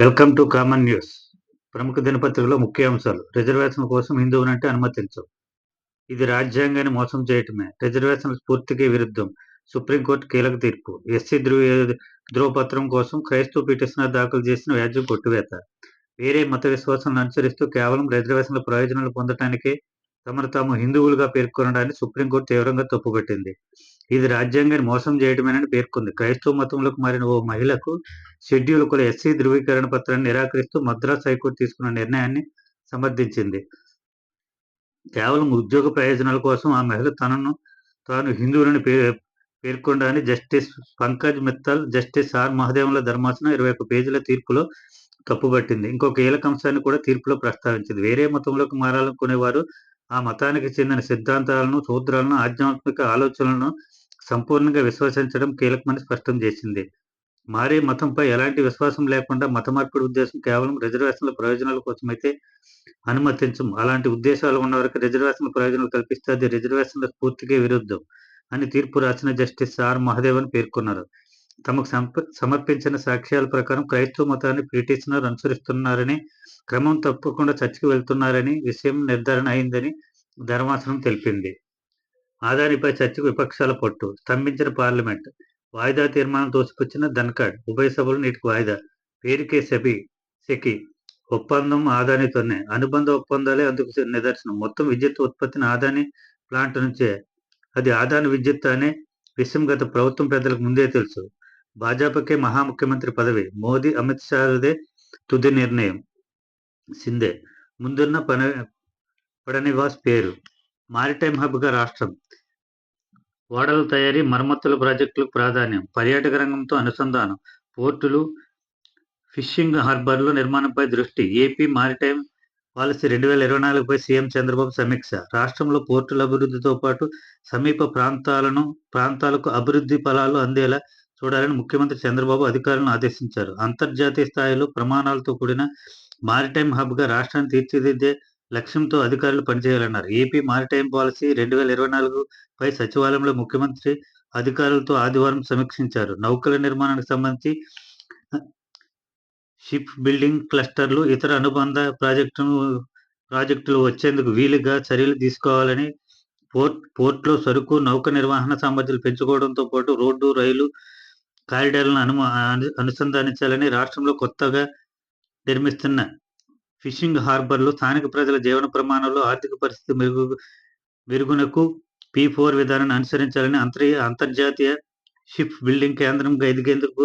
Welcome to common news. ప్రముఖ దినపత్రికలో ముఖ్య అంశాలు. రిజర్వేషన్ కోసం హిందువునంటే అనుమతించవు ఇది రాజ్యాంగాన్ని మోసం చేయటమే. రిజర్వేషన్ల స్ఫూర్తికి విరుద్ధం. సుప్రీంకోర్టు కీలక తీర్పు. ఎస్సీ ధృవ ధృవపత్రం కోసం క్రైస్తవ పిటిషనర్ దాఖలు చేసిన వ్యాజ్యం కొట్టివేత. వేరే మత విశ్వాసాలను అనుసరిస్తూ కేవలం రిజర్వేషన్ల ప్రయోజనాలు పొందటానికే తమను తాము హిందువులుగా పేర్కొనడాన్ని సుప్రీంకోర్టు తీవ్రంగా తప్పుపట్టింది. ఇది రాజ్యాంగాన్ని మోసం చేయడమేనని పేర్కొంది. క్రైస్తవ మతంలోకి మారిన ఓ మహిళకు షెడ్యూల్ కుల ఎస్సీ ధృవీకరణ పత్రాన్ని నిరాకరిస్తూ మద్రాస్ హైకోర్టు తీసుకున్న నిర్ణయాన్ని సమర్థించింది. కేవలం ఉద్యోగ ప్రయోజనాల కోసం ఆ మహిళ తనను తాను హిందువులను పే పేర్కొండాని justice Pankaj Mittal justice R మహదేవుల ధర్మాసనం ఇరవై ఒక్క పేజీల తీర్పులో తప్పుబట్టింది ఇంకో కీలక అంశాన్ని కూడా తీర్పులో ప్రస్తావించింది. వేరే మతంలోకి మారాలనుకునేవారు ఆ మతానికి చెందిన సిద్ధాంతాలను సూత్రాలను ఆధ్యాత్మిక ఆలోచనలను సంపూర్ణంగా విశ్వసించడం కీలకమని స్పష్టం చేసింది. మారే మతంపై ఎలాంటి విశ్వాసం లేకుండా మత మార్పిడి ఉద్దేశం కేవలం రిజర్వేషన్ల ప్రయోజనాల కోసమైతే అనుమతించం. అలాంటి ఉద్దేశాలు ఉన్నవారికి రిజర్వేషన్ల ప్రయోజనాలు కల్పిస్తే అది రిజర్వేషన్ల స్ఫూర్తికి విరుద్ధం అని తీర్పు రాసిన జస్టిస్ ఆర్. మహదేవన్ పేర్కొన్నారు. తమకు సమర్పించిన సాక్ష్యాల ప్రకారం క్రైస్తవ మతాన్ని పిటిషనర్ అనుసరిస్తున్నారని క్రమం తప్పకుండా చర్చికి వెళ్తున్నారని విషయం నిర్ధారణ అయిందని ధర్మాసనం తెలిపింది. ఆదానిపై చర్చకు విపక్షాల పట్టు. స్తంభించిన పార్లమెంట్. వాయిదా తీర్మానం తోసిపుచ్చిన ధన్కడ్ ఉభయ సభలు నీటికి వాయిదా. పేరుకే సెబి సెకి. ఒప్పందం ఆదానితోనే. అనుబంధ ఒప్పందాలే అందుకు నిదర్శనం. మొత్తం విద్యుత్ ఉత్పత్తిని ఆదాని ప్లాంట్ నుంచే. అది ఆదాని విద్యుత్ అనే విషయం గత ప్రభుత్వం పెద్దలకు ముందే తెలుసు. భాజపాకే మహాముఖ్యమంత్రి పదవి. మోదీ అమిత్ షాదే తుది నిర్ణయం. సిందే. ముందున్న పని పడనివాస్ పేరు. మారిటైమ్ హబ్గా రాష్ట్రం. ఓడల తయారీ మరమ్మతుల ప్రాజెక్టులకు ప్రాధాన్యం పర్యాటక రంగంతో అనుసంధానం పోర్టులు ఫిషింగ్ హార్బర్ల నిర్మాణంపై దృష్టి ఏపీ మారిటైమ్ పాలసీ రెండు వేల ఇరవై నాలుగుపై సీఎం చంద్రబాబు సమీక్ష రాష్ట్రంలో పోర్టుల అభివృద్ధితో పాటు సమీప ప్రాంతాలను ప్రాంతాలకు అభివృద్ధి ఫలాలు అందేలా చూడాలని ముఖ్యమంత్రి చంద్రబాబు అధికారులను ఆదేశించారు. అంతర్జాతీయ స్థాయిలో ప్రమాణాలతో కూడిన మారిటైమ్ హబ్గా రాష్ట్రాన్ని తీర్చిదిద్దే లక్ష్యంతో అధికారులు పనిచేయాలన్నారు. ఏపీ మారిటైమ్ పాలసీ రెండు వేల ఇరవై నాలుగు పై సచివాలయంలో ముఖ్యమంత్రి అధికారులతో ఆదివారం సమీక్షించారు. నౌకల నిర్మాణానికి సంబంధించి షిప్ బిల్డింగ్ క్లస్టర్లు ఇతర అనుబంధ ప్రాజెక్టును ప్రాజెక్టులు వచ్చేందుకు వీలుగా చర్యలు తీసుకోవాలని పోర్ట్ పోర్ట్లో సరుకు నౌక నిర్వహణ సామర్థ్యాలు పెంచుకోవడంతో పాటు రోడ్డు రైలు కారిడార్లను అను అనుసంధానించాలని రాష్ట్రంలో కొత్తగా నిర్మిస్తున్న ఫిషింగ్ హార్బర్లు స్థానిక ప్రజల జీవన ప్రమాణాలు ఆర్థిక పరిస్థితి మెరుగు మెరుగునకు పి ఫోర్ విధానాన్ని అనుసరించాలని అంతర్ అంతర్జాతీయ షిప్ బిల్డింగ్ కేంద్రంగా ఎదిగేందుకు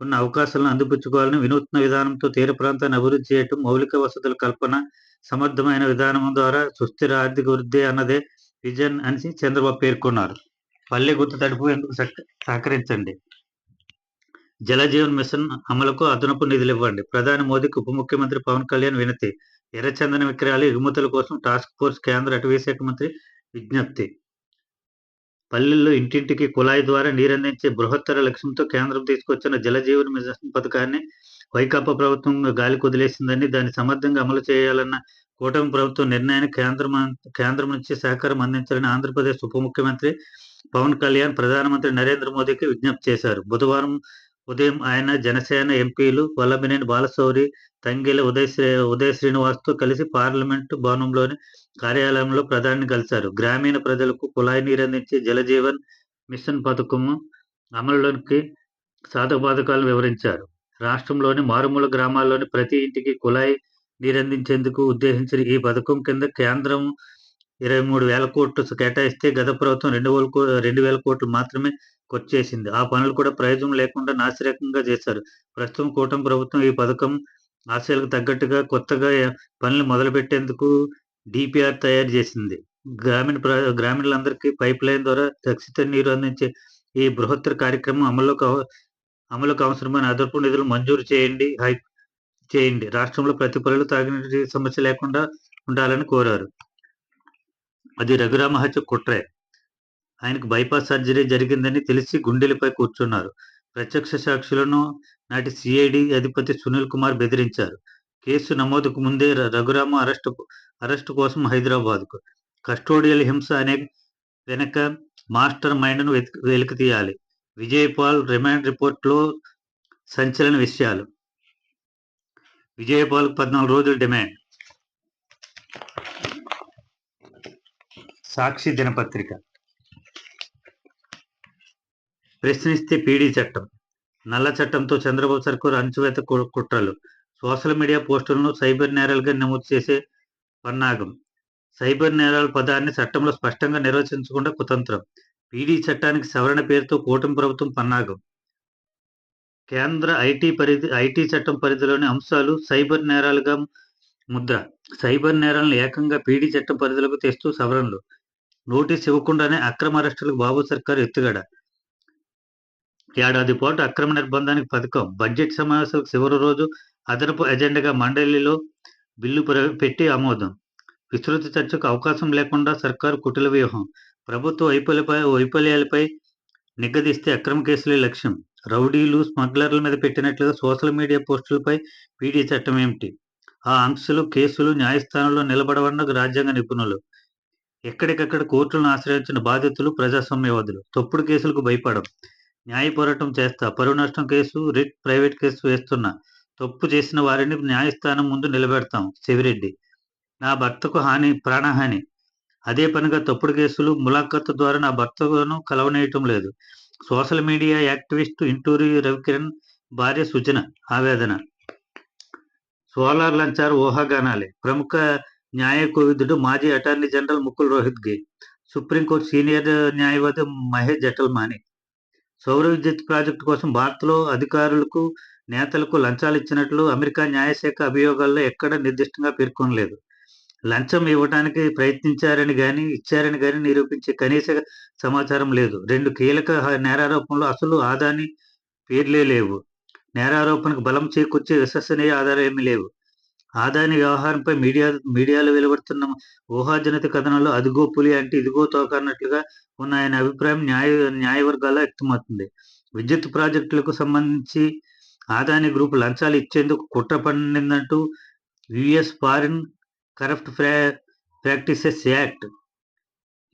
ఉన్న అవకాశాలను అందిపుచ్చుకోవాలని వినూత్న విధానంతో తీర ప్రాంతాన్ని అభివృద్ధి చేయటం మౌలిక వసతుల కల్పన సమర్థమైన విధానం ద్వారా సుస్థిర ఆర్థిక వృద్ధి అన్నదే విజన్ అని చంద్రబాబు పేర్కొన్నారు. పల్లె గుర్తు తడుపు ఎందుకు సహకరించండి. జలజీవన్ మిషన్ అమలుకు అదనపు నిధులు ఇవ్వండి. ప్రధాని మోదీకి ఉప ముఖ్యమంత్రి పవన్ కళ్యాణ్ వినతి. ఎర్రచందన విక్రయాలు ఎగుమతుల కోసం టాస్క్ ఫోర్స్ కేంద్ర అటవీ శాఖ మంత్రి విజ్ఞప్తి. పల్లెల్లో ఇంటింటికి కుళాయి ద్వారా నీరందించే బృహత్తర లక్ష్యంతో కేంద్రం తీసుకొచ్చిన జలజీవన్ మిషన్ పథకాన్ని వైకాపా ప్రభుత్వం గాలి కుదిలేసిందని దాన్ని సమర్థంగా అమలు చేయాలన్న కూటమి ప్రభుత్వం నిర్ణయాన్ని కేంద్రం కేంద్రం నుంచి సహకారం అందించాలని ఆంధ్రప్రదేశ్ ఉప ముఖ్యమంత్రి పవన్ కళ్యాణ్ ప్రధానమంత్రి నరేంద్ర మోదీకి విజ్ఞప్తి చేశారు. బుధవారం ఉదయం ఆయన జనసేన ఎంపీలు వల్లభినేని బాలశౌరి తంగిల ఉదయ శ్రీ ఉదయ శ్రీనివాస్తో కలిసి పార్లమెంటు భవనంలోని కార్యాలయంలో ప్రధాని కలిశారు. గ్రామీణ ప్రజలకు కుళాయి నీరందించి జలజీవన్ మిషన్ పథకము అమలులోకి సాధక బాధకాలను వివరించారు. రాష్ట్రంలోని మారుమూల గ్రామాల్లోని ప్రతి ఇంటికి కుళాయి నీరందించేందుకు ఉద్దేశించిన ఈ పథకం కింద కేంద్రం ఇరవై మూడు వేల కోట్లు కేటాయిస్తే గత ప్రభుత్వం రెండు వేల రెండు వేల కోట్లు మాత్రమే ఖర్చు చేసింది ఆ పనులు కూడా ప్రయోజనం లేకుండా నాసిరకంగా చేశారు. ప్రస్తుతం కూటమి ప్రభుత్వం ఈ పథకం ఆశయాలకు తగ్గట్టుగా కొత్తగా పనులు మొదలుపెట్టేందుకు డిపిఆర్ తయారు చేసింది. గ్రామీణ గ్రామీణులందరికీ పైప్ లైన్ ద్వారా రక్షిత నీరు అందించే ఈ బృహత్తర కార్యక్రమం అమలుకు అమలుకు అవసరమైన అదనపు నిధులు మంజూరు చేయండి హై చేయండి. రాష్ట్రంలో ప్రతి పనులు తాగినీటి సమస్య లేకుండా ఉండాలని కోరారు. అది రఘురామహత్య కుట్రే. ఆయనకు బైపాస్ సర్జరీ జరిగిందని తెలిసి గుండెలపై కూర్చున్నారు. ప్రత్యక్ష సాక్షులను నాటి సిఐడి అధిపతి సునీల్ కుమార్ బెదిరించారు. కేసు నమోదుకు ముందే రఘురామ అరెస్టు అరెస్టు కోసం హైదరాబాద్కు. కస్టోడియల్ హింస అనే వెనక మాస్టర్ మైండ్ను వెలికి తీయాలి. విజయపాల్ రిమాండ్ రిపోర్ట్లో సంచలన విషయాలు. విజయపాల్ పద్నాలుగు రోజులు డిమాండ్. సాక్షి దినపత్రిక. ప్రశ్నిస్తే పీడీ చట్టం. నల్ల చట్టంతో చంద్రబాబు సర్కారు అణచివేత కు- కుట్రలు. సోషల్ మీడియా పోస్టులను సైబర్ నేరాలుగా నమోదు చేసే పన్నాగం. సైబర్ నేరాల పదాన్ని చట్టంలో స్పష్టంగా నిర్వచించకుండా కుతంత్రం. పీడీ చట్టానికి సవరణ పేరుతో కూటమి ప్రభుత్వం పన్నాగం. కేంద్ర ఐటీ పరిధి ఐటీ చట్టం పరిధిలోని అంశాలు సైబర్ నేరాలుగా ముద్ర. సైబర్ నేరాలను ఏకంగా పీడీ చట్టం పరిధిలోకి తెస్తూ సవరణలు. నోటీస్ ఇవ్వకుండానే అక్రమ అరెస్టులకు బాబు సర్కారు ఎత్తుగడ. ఏడాది పాటు అక్రమ నిర్బంధానికి పథకం బడ్జెట్ సమావేశాలకు చివరి రోజు అదనపు ఎజెండాగా మండలిలో బిల్లు పెట్టి ఆమోదం. విస్తృత చర్చకు అవకాశం లేకుండా సర్కారు కుటిల వ్యూహం. ప్రభుత్వ వైఫల్యపై వైఫల్యాలపై నిగ్గదీస్తే అక్రమ కేసులే లక్ష్యం. రౌడీలు స్మగ్లర్ల మీద పెట్టినట్లుగా సోషల్ మీడియా పోస్టులపై పీడీ చట్టం ఏమిటి? ఆ ఆంక్షలు కేసులు న్యాయస్థానంలో నిలబడవన్న రాజ్యాంగ నిపుణులు ఎక్కడికక్కడ కోర్టులను ఆశ్రయించిన బాధితులు ప్రజాస్వామ్యవాదులు. తప్పుడు కేసులకు భయపడం న్యాయ పోరాటం చేస్తా. పరువు నష్టం కేసు రిట్ ప్రైవేట్ కేసు వేస్తున్నా. తప్పు చేసిన వారిని న్యాయస్థానం ముందు నిలబెడతాం. శివిరెడ్డి. నా భర్తకు హాని ప్రాణహాని. అదే పనిగా తప్పుడు కేసులు ములాఖత్ ద్వారా నా భర్తను కలవనేయటం లేదు. Social media activist Inturi Ravikiran భార్య సుజన. ఆవేదన. సోలార్ లంచారు ఊహాగానాలే. ప్రముఖ న్యాయకోవిదుడు మాజీ attorney general Mukul Rohatgi supreme court senior న్యాయవాది మహేష్ జటల్మాని సౌర విద్యుత్ ప్రాజెక్టు కోసం భారత్లో అధికారులకు నేతలకు లంచాలు ఇచ్చినట్లు అమెరికా న్యాయశాఖ అభియోగాల్లో ఎక్కడ నిర్దిష్టంగా పేర్కొనలేదు. లంచం ఇవ్వడానికి ప్రయత్నించారని కానీ ఇచ్చారని కానీ నిరూపించే కనీస సమాచారం లేదు. రెండు కీలక నేరారోపణలు అసలు ఆదాని పేర్లే లేవు. నేరారోపణకు బలం చేకూర్చే విశ్వసనీయ ఆధారాలు ఏమీ లేవు. ఆదాని వ్యవహారంపై మీడియా మీడియాలో వెలువడుతున్న ఊహాజనిత కథనాలు అదిగో పులి అంటే ఇదిగో తోక అన్నట్లుగా ఉన్నాయనే అభిప్రాయం న్యాయ న్యాయవర్గాల్లో వ్యక్తమవుతుంది. విద్యుత్ ప్రాజెక్టులకు సంబంధించి ఆదాని గ్రూప్ లంచాలు ఇచ్చేందుకు కుట్ర పన్నిందంటూ యుఎస్ ఫారిన్ కరప్ట్ ప్రా ప్రాక్టీసెస్ యాక్ట్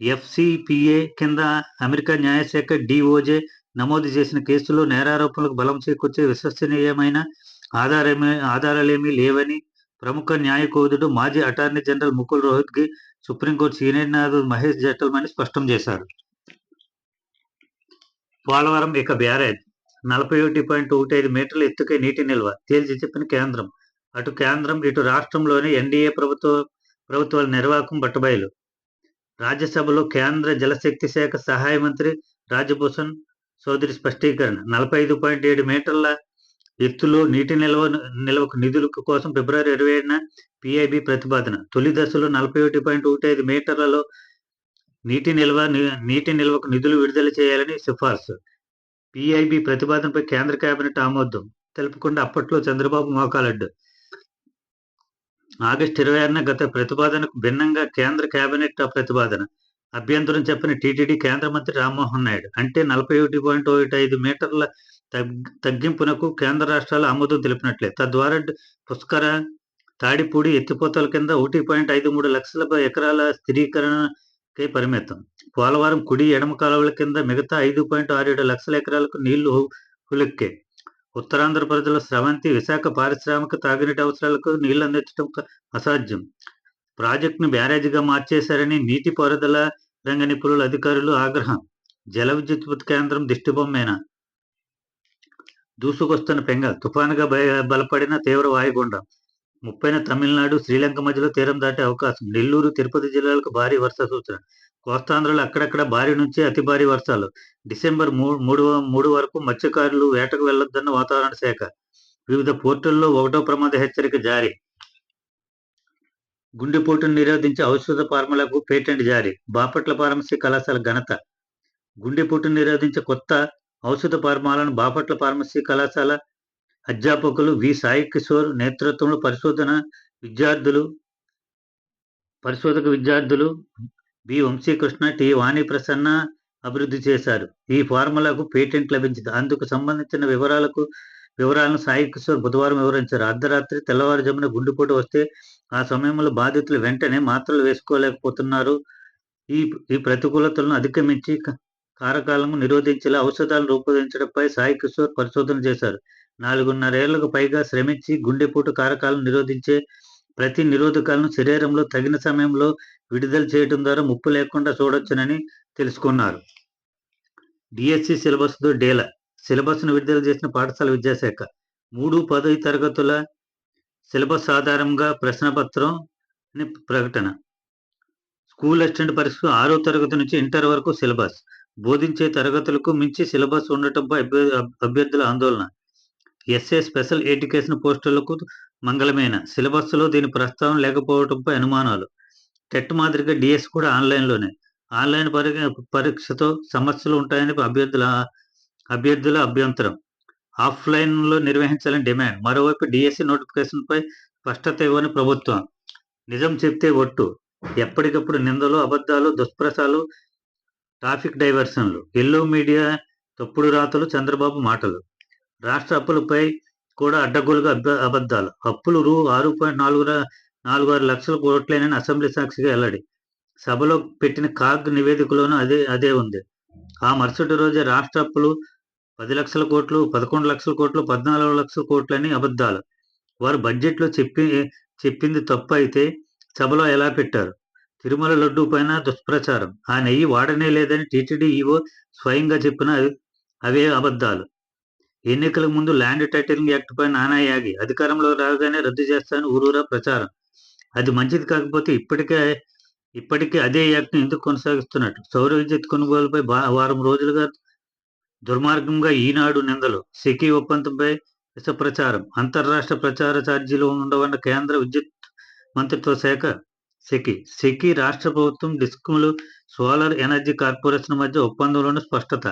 ఎఫ్సిపిఏ కింద అమెరికా న్యాయశాఖ డిఓజే నమోదు చేసిన కేసులో నేరారోపణలకు బలం చేకూర్చే విశ్వసనీయమైన ఆధారమే ఆధారాలేమీ లేవని ప్రముఖ న్యాయకోదుడు మాజీ అటార్నీ జనరల్ ముకుల్ రోహిత్కి సుప్రీంకోర్టు సీనియర్ న్యాయవాది మహేష్ జటల్మని స్పష్టం చేశారు. పోలవరం ఇక బ్యారేజ్. నలభై ఒకటి పాయింట్ ఒకటి ఐదు మీటర్ల ఎత్తుకే నీటి నిల్వ తేల్చి చెప్పిన కేంద్రం. అటు కేంద్రం ఇటు రాష్ట్రంలోని ఎన్డీఏ ప్రభుత్వ ప్రభుత్వాల నిర్వాహకం బట్టబయలు. రాజ్యసభలో కేంద్ర జలశక్తి శాఖ సహాయ మంత్రి రాజభూషణ్ చౌదరి స్పష్టీకరణ. నలభై ఐదు పాయింట్ ఏడు మీటర్ల ఎత్తులో నీటి నిల్వ నిల్వకు నిధుల కోసం ఫిబ్రవరి ఇరవై ఏడున పిఐబి ప్రతిపాదన. తొలి దశలో నలభై ఒకటి పాయింట్ ఒకటి ఐదు మీటర్లలో నీటి నిల్వ నీటి నిల్వకు నిధులు విడుదల చేయాలని సిఫార్సు. పిఐబి ప్రతిపాదనపై కేంద్ర కేబినెట్ ఆమోదం. తెలుపకుండా అప్పట్లో చంద్రబాబు మోకాలడ్డు. ఆగస్టు ఇరవై ఆరున గత ప్రతిపాదనకు భిన్నంగా కేంద్ర కేబినెట్ ప్రతిపాదన. అభ్యంతరం చెప్పిన టీటీడీ కేంద్ర మంత్రి రామ్మోహన్ నాయుడు. అంటే నలభై ఒకటి పాయింట్ ఒకటి ఐదు మీటర్ల తగ్గింపునకు కేంద్ర రాష్ట్రాలు ఆమోదం తెలిపినట్లే. తద్వారా పుష్కర తాడిపూడి ఎత్తిపోతల కింద ఒకటి పాయింట్ ఐదు మూడు లక్షల ఎకరాల స్థిరీకరణకై పరిమితం. పోలవరం కుడి ఎడమ కాలువల కింద మిగతా ఐదు పాయింట్ ఆరు ఏడు లక్షల ఎకరాలకు నీళ్ళు హు- హులెక్కే. ఉత్తరాంధ్ర ప్రజల స్రవంతి విశాఖ పారిశ్రామిక తాగునీటి అవసరాలకు నీళ్ళు అందించడం అసాధ్యం. ప్రాజెక్టును బ్యారేజీగా మార్చేశారని నీటి పారుదల రంగ నిపుణుల అధికారులు ఆగ్రహం. జల విద్యుత్ కేంద్రం దిష్టిబొమ్మేనా? దూసుకొస్తున్న పెంగ తుఫానుగా బయ- బలపడిన తీవ్ర వాయుగుండం. ముప్పైన తమిళనాడు శ్రీలంక మధ్యలో తీరం దాటే అవకాశం. నెల్లూరు తిరుపతి జిల్లాలకు భారీ వర్ష సూచన. కోస్తాంధ్రలో అక్కడక్కడ భారీ నుంచి అతి భారీ వర్షాలు. డిసెంబర్ మూడు మూడు వరకు మత్స్యకారులు వేటకు వెళ్ళొద్దన్న వాతావరణ శాఖ. వివిధ పోర్టుల్లో ఒకటో ప్రమాద హెచ్చరిక జారీ. గుండెపోటును నిరోధించే ఔషధ ఫార్ములకు పేటెంట్ జారీ. బాపట్ల ఫార్మసీ కళాశాల ఘనత. గుండెపోటును నిరోధించే కొత్త ఔషధ ఫార్మాలను బాపట్ల ఫార్మసీ కళాశాల అధ్యాపకులు వి. సాయి కిషోర్ నేతృత్వంలో పరిశోధన విద్యార్థులు పరిశోధక విద్యార్థులు బి. వంశీకృష్ణ టి. వాణి ప్రసన్న అభివృద్ధి చేశారు. ఈ ఫార్ములాకు పేటెంట్ లభించింది. అందుకు సంబంధించిన వివరాలకు వివరాలను సాయి కిషోర్ బుధవారం వివరించారు. అర్ధరాత్రి తెల్లవారుజామున గుండెపోటు వస్తే ఆ సమయంలో బాధితులు వెంటనే మాత్రలు వేసుకోలేకపోతున్నారు. ఈ ఈ ప్రతికూలతలను అధిగమించి కారకాలను నిరోధించేలా ఔషధాలను రూపొందించడంపై సాయి కిషోర్ పరిశోధన చేశారు. నాలుగున్నరేళ్ళకు పైగా శ్రమించి గుండెపోటు కారకాలను నిరోధించే ప్రతి నిరోధకాలను శరీరంలో తగిన సమయంలో విడుదల చేయడం ద్వారా ముప్పు లేకుండా చూడొచ్చునని తెలుసుకున్నారు. డిఎస్సి సిలబస్తో డేలా సిలబస్ను విడుదల చేసిన పాఠశాల విద్యాశాఖ. మూడు పదవి తరగతుల సిలబస్ ఆధారంగా ప్రశ్నపత్రం ప్రకటన. స్కూల్ అసిస్టెంట్ పరీక్ష ఆరో తరగతి నుంచి ఇంటర్ వరకు సిలబస్. బోధించే తరగతులకు మించి సిలబస్ ఉండటంపై అభ్యర్థుల ఆందోళన. ఎస్ఏ స్పెషల్ ఎడ్యుకేషన్ పోస్టులకు మంగళమైన. సిలబస్లో దీని ప్రస్తావన లేకపోవడంపై అనుమానాలు. టెట్ మాదిరిగా డిఎస్ కూడా ఆన్లైన్లోనే. ఆన్లైన్ పరి పరీక్షతో సమస్యలు ఉంటాయని అభ్యర్థుల అభ్యర్థుల అభ్యంతరం. ఆఫ్లైన్లో నిర్వహించాలని డిమాండ్. మరోవైపు డిఎస్సి నోటిఫికేషన్పై స్పష్టత ఇవ్వని ప్రభుత్వం. నిజం చెప్తే ఒట్టు. ఎప్పటికప్పుడు నిందలు అబద్ధాలు దుష్ప్రసాలు ట్రాఫిక్ డైవర్షన్లు ఎల్లో మీడియా తప్పుడు రాతలు చంద్రబాబు మాటలు. రాష్ట్ర అప్పులపై కూడా అడ్డగోలుగా అబద్ధాలు. అప్పులు రూ. ఆరు పాయింట్ నాలుగు నాలుగు ఆరు లక్షల కోట్లేనని అసెంబ్లీ సాక్షిగా వెల్లడి. సభలో పెట్టిన కాగ్ నివేదికలోనూ అదే అదే ఉంది. ఆ మరుసటి రోజే రాష్ట్ర అప్పులు పది లక్షల కోట్లు పదకొండు లక్షల కోట్లు పద్నాలుగు లక్షల కోట్లని అబద్ధాలు. వారు బడ్జెట్లో చెప్పి చెప్పింది తప్పు అయితే సభలో ఎలా పెట్టారు? తిరుమల లడ్డు పైన దుష్ప్రచారం. ఆ నెయ్యి వాడనే లేదని టీటీడీ ఈవో స్వయంగా చెప్పిన అవే అబద్ధాలు. ఎన్నికల ముందు ల్యాండ్ టైటిలింగ్ యాక్ట్ పై నానా యాగి అధికారంలో రాగానే రద్దు చేస్తానని ఊరూరా ప్రచారం. అది మంచిది కాకపోతే ఇప్పటికే ఇప్పటికే అదే యాక్ట్ను ఎందుకు కొనసాగిస్తున్నట్టు? సౌర విద్యుత్ కొనుగోలుపై బా- వారం రోజులుగా దుర్మార్గంగా ఈనాడు నిందలు. సెకీ ఒప్పందంపై విష ప్రచారం అంతర్రాష్ట్ర ప్రచార ఛార్జీలు ఉండవన్న కేంద్ర విద్యుత్ మంత్రిత్వ శాఖ సెకి సెకి రాష్ట్ర ప్రభుత్వం డిస్కంలు సోలార్ ఎనర్జీ కార్పొరేషన్ మధ్య ఒప్పందంలోని స్పష్టత.